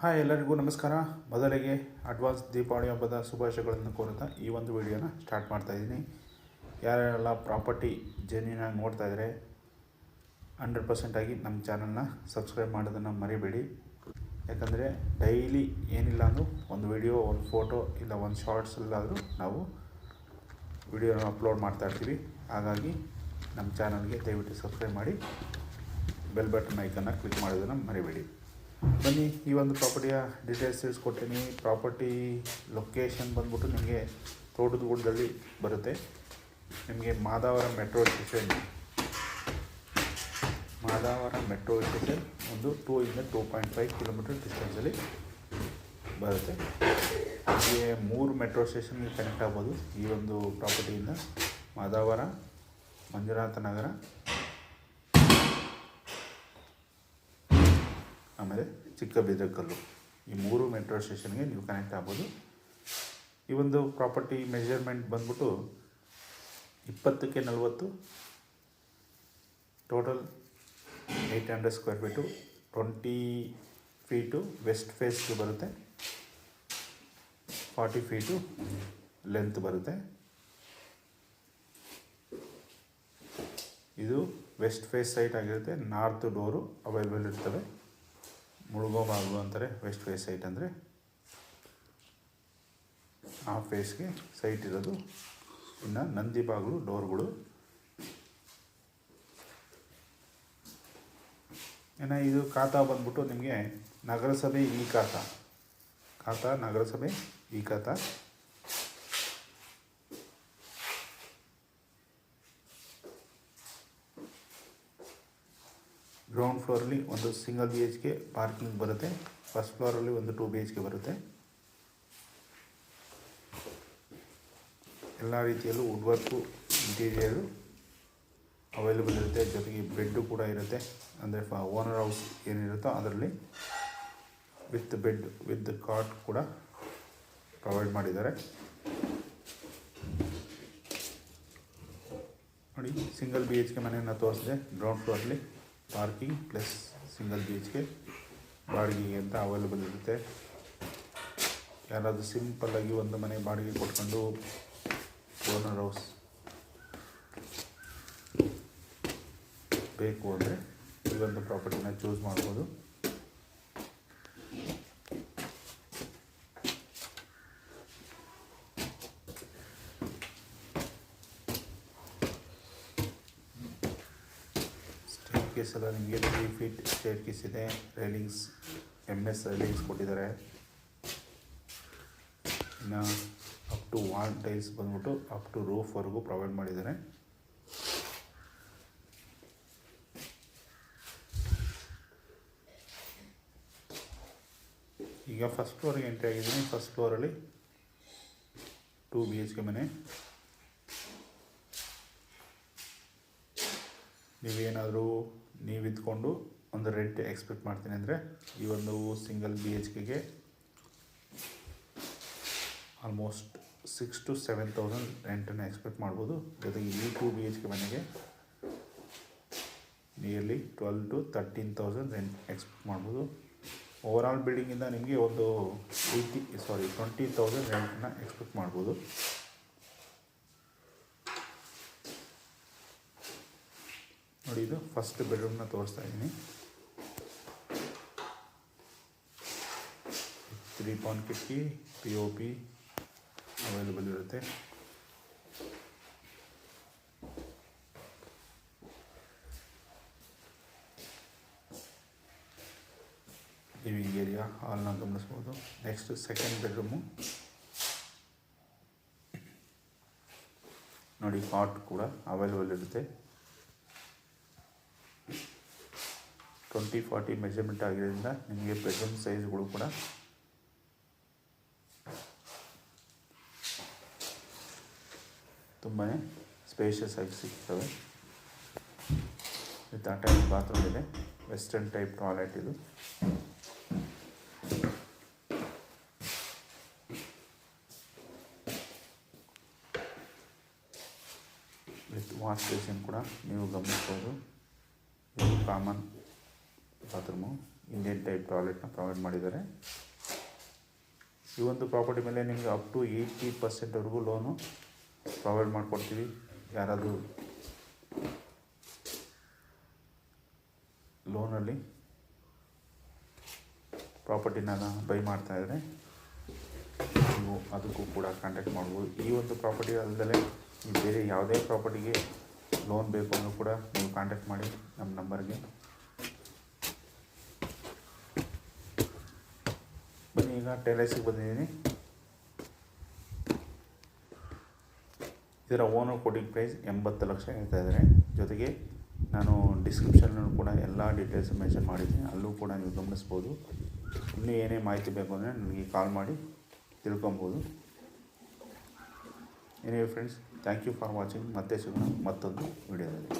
Hi ಎಲ್ಲರಿಗೂ ನಮಸ್ಕಾರ. ಮೊದಲಿಗೆ ಅಡ್ವಾನ್ಸ್ ದೀಪಾವಳಿ ಹಬ್ಬದ ಶುಭಾಶಯಗಳನ್ನು ಕೋರುತ್ತಾ ಈ ಒಂದು ವಿಡಿಯೋನ ಸ್ಟಾರ್ಟ್ ಮಾಡ್ತಾಯಿದ್ದೀನಿ ಯಾರ್ಯಾರೆಲ್ಲ ಪ್ರಾಪರ್ಟಿ ಜರ್ನಿನ ನೋಡ್ತಾ ಇದ್ದಾರೆ ಹಂಡ್ರೆಡ್ ಪರ್ಸೆಂಟಾಗಿ ನಮ್ಮ ಚಾನಲ್ನ ಸಬ್ಸ್ಕ್ರೈಬ್ ಮಾಡೋದನ್ನು ಮರಿಬೇಡಿ. ಯಾಕಂದರೆ ಡೈಲಿ ಏನಿಲ್ಲ ಅಂದರೂ ಒಂದು ವಿಡಿಯೋ, ಒಂದು ಫೋಟೋ ಇಲ್ಲ ಒಂದು ಶಾರ್ಟ್ಸ್ ಎಲ್ಲಾದರೂ ನಾವು ವಿಡಿಯೋನ ಅಪ್ಲೋಡ್ ಮಾಡ್ತಾ ಇರ್ತೀವಿ. ಹಾಗಾಗಿ ನಮ್ಮ ಚಾನಲ್ಗೆ ದಯವಿಟ್ಟು ಸಬ್ಸ್ಕ್ರೈಬ್ ಮಾಡಿ ಬೆಲ್ ಬಟನ್ ಐಕನ್ನ ಕ್ಲಿಕ್ ಮಾಡೋದನ್ನು ಮರಿಬೇಡಿ. ಬನ್ನಿ, ಈ ಒಂದು ಪ್ರಾಪರ್ಟಿಯ ಡೀಟೇಲ್ಸ್ ತಿಳಿಸ್ಕೊಡ್ತೀನಿ. ಪ್ರಾಪರ್ಟಿ ಲೊಕೇಶನ್ ಬಂದ್ಬಿಟ್ಟು ನಿಮಗೆ ತೋಟದ ಗುಡ್ಡದಲ್ಲಿ ಬರುತ್ತೆ. ನಿಮಗೆ Madavara metro station Madavara metro station ಒಂದು ಟೂ ಇಂದ ಟೂ ಪಾಯಿಂಟ್ ಫೈವ್ ಕಿಲೋಮೀಟರ್ ಡಿಸ್ಟೆನ್ಸಲ್ಲಿ ಬರುತ್ತೆ. ನಿಮಗೆ ಮೂರು ಮೆಟ್ರೋ ಸ್ಟೇಷನ್ಗೆ ಕನೆಕ್ಟ್ ಆಗ್ಬೋದು ಈ ಒಂದು ಪ್ರಾಪರ್ಟಿಯಿಂದ ಮಾದಾವರ, ಮಂಜುನಾಥ ನಗರ ಆಮೇಲೆ ಚಿಕ್ಕಬಿದ್ರಕಲ್ಲು ಈ ಮೂರು ಮೆಟ್ರೋ ಸ್ಟೇಷನ್ಗೆ ನೀವು ಕನೆಕ್ಟ್ ಆಗ್ಬೋದು. ಈ ಒಂದು ಪ್ರಾಪರ್ಟಿ ಮೆಜರ್ಮೆಂಟ್ ಬಂದ್ಬಿಟ್ಟು ಇಪ್ಪತ್ತಕ್ಕೆ ನಲವತ್ತು total eight hundred square feet twenty feet west ಫೇಸ್ಗೆ ಬರುತ್ತೆ. ಫಾರ್ಟಿ ಫೀಟು ಲೆಂತ್ ಬರುತ್ತೆ. ಇದು ವೆಸ್ಟ್ ಫೇಸ್ ಸೈಟ್ ಆಗಿರುತ್ತೆ. ನಾರ್ತ್ ಡೋರು ಅವೈಲೇಬಲ್ ಇರ್ತವೆ. ಮುಳುಗೋ ಬಾಗಿಲು ಅಂತಾರೆ ವೆಸ್ಟ್ ಫೇಸ್ ಸೈಟ್ ಅಂದರೆ ಆ ಫೇಸ್ಗೆ ಸೈಟ್ ಇರೋದು. ಇನ್ನು ನಂದಿ ಬಾಗಿಲು ಡೋರ್ಗಳು ಇನ್ನು ಇದು ಖಾತಾ ಬಂದ್ಬಿಟ್ಟು ನಿಮಗೆ ನಗರಸಭೆ ಈ ಖಾತಾ. ಖಾತಾ, ನಗರಸಭೆ ಈ ಖಾತಾ. ಗ್ರೌಂಡ್ ಫ್ಲೋರಲ್ಲಿ ಒಂದು single B H K parking ಬರುತ್ತೆ. ಫಸ್ಟ್ ಫ್ಲೋರಲ್ಲಿ ಒಂದು ಟೂ ಬಿ ಎಚ್ ಕೆ ಬರುತ್ತೆ. ಎಲ್ಲ ರೀತಿಯಲ್ಲೂ ವುಡ್ ವರ್ಕು ಇಂಟೀರಿಯರು ಅವೈಲೇಬಲ್ ಇರುತ್ತೆ. ಜೊತೆಗೆ ಬೆಡ್ಡು ಕೂಡ ಇರುತ್ತೆ. ಅಂದರೆ ಫ ಓನರ್ ಹೌಸ್ ಏನಿರುತ್ತೋ ಅದರಲ್ಲಿ ವಿತ್ ಬೆಡ್ ವಿತ್ ಕಾಟ್ ಕೂಡ ಪ್ರೊವೈಡ್ ಮಾಡಿದ್ದಾರೆ. ನೋಡಿ ಸಿಂಗಲ್ ಬಿ ಎಚ್ ಕೆ ಮನೆಯನ್ನು ತೋರಿಸಿದೆ ground ಫ್ಲೋರಲ್ಲಿ parking plus single B H K ಬಾಡಿಗೆಗೆ ಅಂತ ಅವೈಲೇಬಲ್ ಇರುತ್ತೆ. ಯಾರಾದರೂ ಸಿಂಪಲ್ಲಾಗಿ ಒಂದು ಮನೆ ಬಾಡಿಗೆ ಕೊಟ್ಕೊಂಡು ಓನರ್ ಹೌಸ್ ಬೇಕು ಅಂದರೆ ಈ ಒಂದು ಪ್ರಾಪರ್ಟಿನ ಚೂಸ್ ಮಾಡ್ಬೋದು ಸ್ಟೇಟ್ ಕೇಸ್ ಎಲ್ಲ ನಿಮಗೆ ತ್ರೀ ಫೀಟ್ ಸ್ಟೇಟ್ ಕೇಸ್ ಇದೆ. ರೈಲಿಂಗ್ಸ್ ಎಂ ಎಸ್ ರೈಲಿಂಗ್ಸ್ ಕೊಟ್ಟಿದ್ದಾರೆ. ಇನ್ನು ಅಪ್ ಟು ವಾಲ್ ಟೈಲ್ಸ್ ಬಂದ್ಬಿಟ್ಟು ಅಪ್ ಟು ರೂಫ್ವರೆಗೂ ಪ್ರೊವೈಡ್ ಮಾಡಿದ್ದಾರೆ. ಈಗ ಫಸ್ಟ್ ಫ್ಲೋರ್ಗೆ ಎಂಟ್ರಿ ಆಗಿದ್ದೀನಿ. ಫಸ್ಟ್ ಫ್ಲೋರಲ್ಲಿ ಟೂ ಬಿ ಎಚ್ ಕೆ ಮನೆ. ನೀವೇನಾದರೂ ನೀವು ಇದ್ಕೊಂಡು ಒಂದು ರೆಂಟ್ ಎಕ್ಸ್ಪೆಕ್ಟ್ ಮಾಡ್ತೀನಿ ಅಂದರೆ ಈ ಒಂದು single B H ಕೆಗೆ almost six to seven thousand ರೆಂಟನ್ನು expect ಮಾಡ್ಬೋದು. ಜೊತೆಗೆ ಈ ಟು ಬಿ ಎಚ್ ಕೆ ಮನೆಗೆ nearly twelve to thirteen thousand rent expect ಮಾಡ್ಬೋದು. ಓವರಾಲ್ ಬಿಲ್ಡಿಂಗಿಂದ ನಿಮಗೆ ಒಂದು ಏಯ್ಟಿ ಸಾರಿ ಟ್ವೆಂಟಿ ತೌಸಂಡ್ ರೆಂಟನ್ನು ಎಕ್ಸ್ಪೆಕ್ಟ್ ಮಾಡ್ಬೋದು. ನೋಡಿ ಇದು ಫಸ್ಟ್ ಬೆಡ್ರೂಮ್ನ ತೋರಿಸ್ತಾ ಇದ್ದೀನಿ. ತ್ರೀ ಪಾಯಿಂಟ್ ಕಿಟಕಿ ಪಿ ಒ ಪಿ ಅವೈಲೇಬಲ್ ಇರುತ್ತೆ. ಲಿವಿಂಗ್ ಏರಿಯಾ ಹಾಲ್ನ ಗಮನಿಸ್ಬೋದು. ನೆಕ್ಸ್ಟ್ ಸೆಕೆಂಡ್ ಬೆಡ್ರೂಮು ನೋಡಿ ಕಾಟ್ ಕೂಡ ಅವೈಲೇಬಲ್ ಇರುತ್ತೆ. ಟ್ವೆಂಟಿ ಫಾರ್ಟಿ ಮೆಜರ್ಮೆಂಟ್ ಆಗಿರೋದ್ರಿಂದ ನಿಮಗೆ ಪ್ರೆಸೆಂಟ್ ಸೈಜ್ಗಳು ಕೂಡ ತುಂಬಾ ಸ್ಪೇಷಿಯಸ್ ಆಗಿ ಸಿಗ್ತವೆ. ವಿತ್ ಅಟ್ಯಾಚ್ ಬಾತ್ರೂಮ್ ಇದೆ. ವೆಸ್ಟರ್ನ್ ಟೈಪ್ ಟಾಯ್ಲೆಟ್ ಇದು. ವಿತ್ ವಾಶ್ ಬೇಸಿನ್ ಕೂಡ ನೀವು ಗಮನಿಸ್ಬೋದು. ಕಾಮನ್ ಬಾತ್ರೂಮು ಇಂಡಿಯನ್ ಟೈಪ್ ಟಾಯ್ಲೆಟ್ನ ಪ್ರೊವೈಡ್ ಮಾಡಿದ್ದಾರೆ. ಈ ಒಂದು ಪ್ರಾಪರ್ಟಿ ಮೇಲೆ ನಿಮಗೆ ಅಪ್ ಟು ಏಯ್ಟಿ ಪರ್ಸೆಂಟ್ವರೆಗೂ ಲೋನು ಪ್ರೊವೈಡ್ ಮಾಡಿಕೊಡ್ತೀವಿ. ಯಾರಾದರೂ ಲೋನಲ್ಲಿ ಪ್ರಾಪರ್ಟಿನ ಬೈ ಮಾಡ್ತಾಯಿದ್ರೆ ನೀವು ಅದಕ್ಕೂ ಕೂಡ ಕಾಂಟ್ಯಾಕ್ಟ್ ಮಾಡ್ಬೋದು. ಈ ಒಂದು ಪ್ರಾಪರ್ಟಿ ಅಲ್ಲದೆ ಬೇರೆ ಯಾವುದೇ ಪ್ರಾಪರ್ಟಿಗೆ ಲೋನ್ ಬೇಕು ಅಂದರೂ ಕೂಡ ನೀವು ಕಾಂಟ್ಯಾಕ್ಟ್ ಮಾಡಿ ನಮ್ಮ ನಂಬರ್ಗೆ ಬನ್ನಿ ಈಗ ಟೈಲರ್ಸಿಗೆ ಬಂದಿದ್ದೀನಿ ಇದರ ಓನರ್ ಕೋಟಿಂಗ್ ಪ್ರೈಸ್ ಎಂಬತ್ತು ಲಕ್ಷ ಹೇಳ್ತಾ ಇದ್ದಾರೆ. ಜೊತೆಗೆ ನಾನು ಡಿಸ್ಕ್ರಿಪ್ಷನ್ನಲ್ಲೂ ಕೂಡ ಎಲ್ಲ ಡೀಟೇಲ್ಸ್ ಮೆನ್ಷನ್ ಮಾಡಿದ್ದೀನಿ. ಅಲ್ಲೂ ಕೂಡ ನೀವು ಗಮನಿಸ್ಬೋದು. ಇನ್ನೂ ಏನೇ ಮಾಹಿತಿ ಬೇಕು ಅಂದರೆ ನನಗೆ ಕಾಲ್ ಮಾಡಿ ತಿಳ್ಕೊಬೋದು. ಏನೇ friends thank you for watching ಮತ್ತೆ ಸಿಗೋಣ ಮತ್ತೊಂದು ವಿಡಿಯೋದಲ್ಲಿ